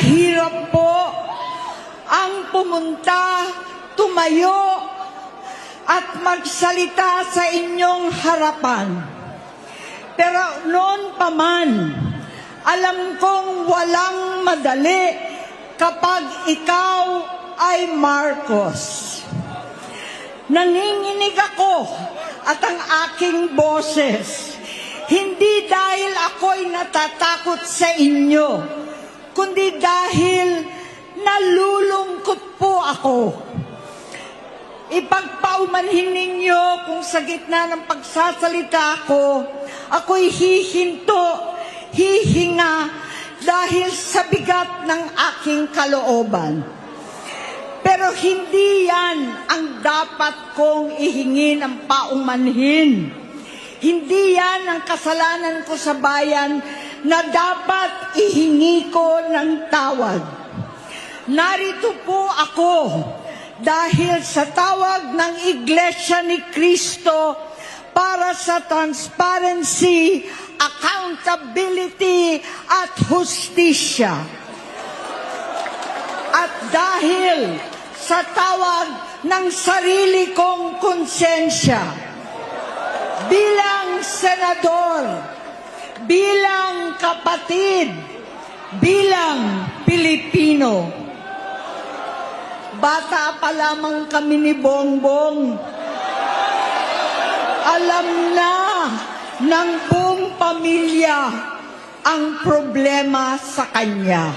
Mahirap po ang pumunta, tumayo, at magsalita sa inyong harapan. Pero noon pa man, alam kong walang madali kapag ikaw ay Marcos. Nanginginig ako at ang aking boses, hindi dahil ako'y natatakot sa inyo, kundi dahil nalulungkot po ako. Ipagpaumanhin ninyo kung sa gitna ng pagsasalita ko, ako'y hihinto, hihinga dahil sa bigat ng aking kalooban. Pero hindi yan ang dapat kong ihingi ng paumanhin. Hindi yan ang kasalanan ko sa bayan na dapat ihingi ko ng tawad. Narito po ako dahil sa tawag ng Iglesia ni Cristo para sa transparency, accountability at hustisya. At dahil sa tawag ng sarili kong konsensya, bilang senador, bilang kapatid, bilang Pilipino, bata pa lamang kami ni Bongbong, alam na ng buong pamilya ang problema sa kanya.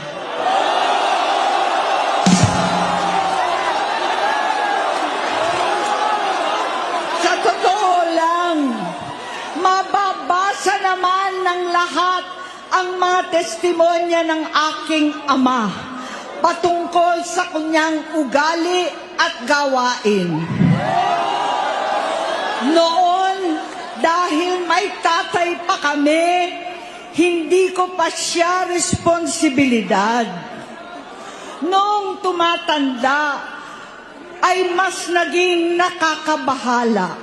Sa totoo lang, mababasa naman ng lahat ang mga testimonya ng aking ama patungkol sa kanyang ugali at gawain. Noon, dahil may tatay pa kami, hindi ko pa siya responsibilidad. Noong tumatanda, ay mas naging nakakabahala.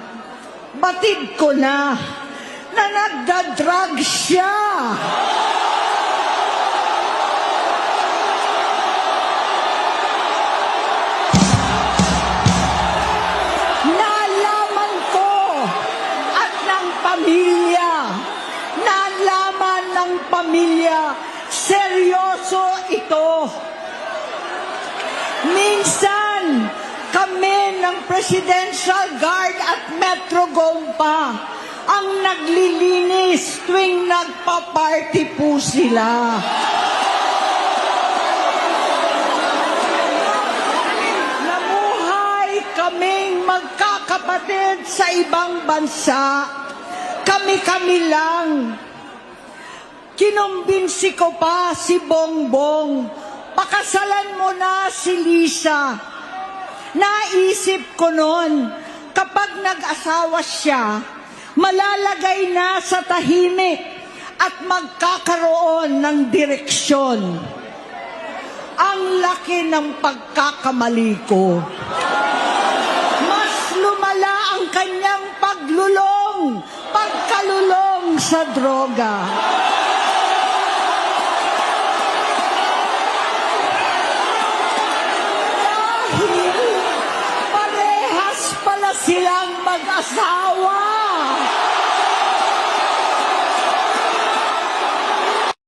Batid ko na na nagda-drug siya. Nalaman ko at ng pamilya, nalaman ng pamilya, seryoso ito. Minsan, kami ng Presidential Guard at Metro Gompa ang naglilinis tuwing nagpa-party po sila. Namuhay kaming magkakapatid sa ibang bansa. Kami-kami lang. Kinumbinsi ko pa si Bongbong. Pakasalan mo na si Lisa. Naisip ko noon, kapag nag-asawa siya, malalagay na sa tahimik at magkakaroon ng direksyon. Ang laki ng pagkakamali ko. Mas lumala ang kanyang paglulong, pagkalulong sa droga. Dahil parehas pala silang mag-asawa.